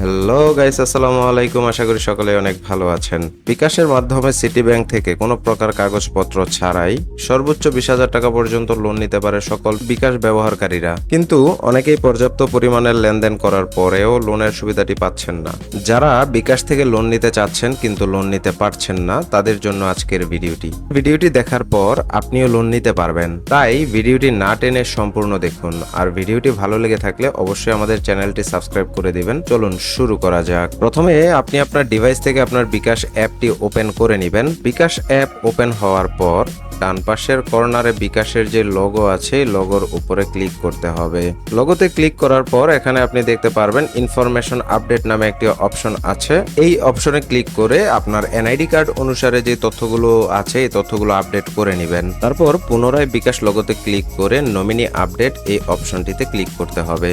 Hello guys আসসালামু আলাইকুম। আশা করি সকলে অনেক ভালো আছেন। বিকাশের মাধ্যমে সিটি ব্যাংক থেকে কোনো প্রকার কাগজপত্র ছাড়াই সর্বোচ্চ বিশ হাজার টাকা পর্যন্ত লোন নিতে পারে সকল বিকাশ ব্যবহারকারীরা। কিন্তু অনেকেই পর্যাপ্ত পরিমাণের লেনদেন করার পরেও লোনের সুবিধাটি পাচ্ছেন না। যারা বিকাশ থেকে লোন নিতে চাচ্ছেন কিন্তু লোন নিতে পারছেন না, তাদের জন্য আজকের ভিডিওটি। ভিডিওটি দেখার পর আপনিও লোন নিতে পারবেন। তাই ভিডিওটি না টেনে সম্পূর্ণ দেখুন। আর ভিডিওটি ভালো লেগে থাকলে অবশ্যই আমাদের চ্যানেলটি সাবস্ক্রাইব করে দিবেন। চলুন শুরু করা যাক। প্রথমে আপনি আপনার ডিভাইস থেকে আপনার বিকাশ অ্যাপটি ওপেন করে নেবেন। বিকাশ অ্যাপ ওপেন হওয়ার পর ডান পাশের কর্নারে বিকাশের যে লোগো আছে লোগোর উপরে ক্লিক করতে হবে। লোগোতে ক্লিক করার পর এখানে আপনি দেখতে পারবেন ইনফরমেশন আপডেট নামে একটি অপশন আছে। এই অপশনে ক্লিক করে আপনার এনআইডি কার্ড অনুসারে যে তথ্যগুলো আছে, এই তথ্যগুলো আপডেট করে নেবেন। তারপর পুনরায় বিকাশ লোগোতে ক্লিক করে নমিনি আপডেট এই অপশনটিতে ক্লিক করতে হবে।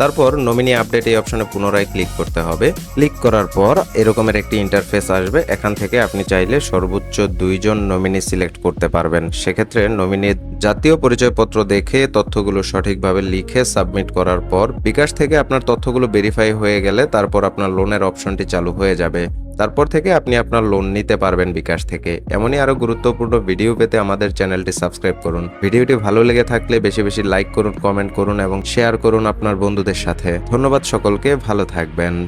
তারপর নমিনি আপডেট এই অপশনে পুনরায় ক্লিক করতে হবে। ক্লিক করার পর এরকমের একটি ইন্টারফেস আসবে। এখান থেকে আপনি চাইলে সর্বোচ্চ দুইজন নমিনি সিলেক্ট করতে পারবেন। সেক্ষেত্রে নমিনি জাতীয় পরিচয়পত্র দেখে তথ্যগুলো সঠিকভাবে লিখে সাবমিট করার পর বিকাশ থেকে আপনার তথ্যগুলো ভেরিফাই হয়ে গেলে তারপর আপনার লোনের অপশনটি চালু হয়ে যাবে। তারপর থেকে আপনি আপনার লোন নিতে পারবেন বিকাশ থেকে। এমনই আরও গুরুত্বপূর্ণ ভিডিও পেতে আমাদের চ্যানেলটি সাবস্ক্রাইব করুন। ভিডিওটি ভালো লেগে থাকলে বেশি বেশি লাইক করুন কমেন্ট করুন এবং শেয়ার করুন আপনার বন্ধুদের সাথে। ধন্যবাদ সকলকে, ভালো থাকবেন।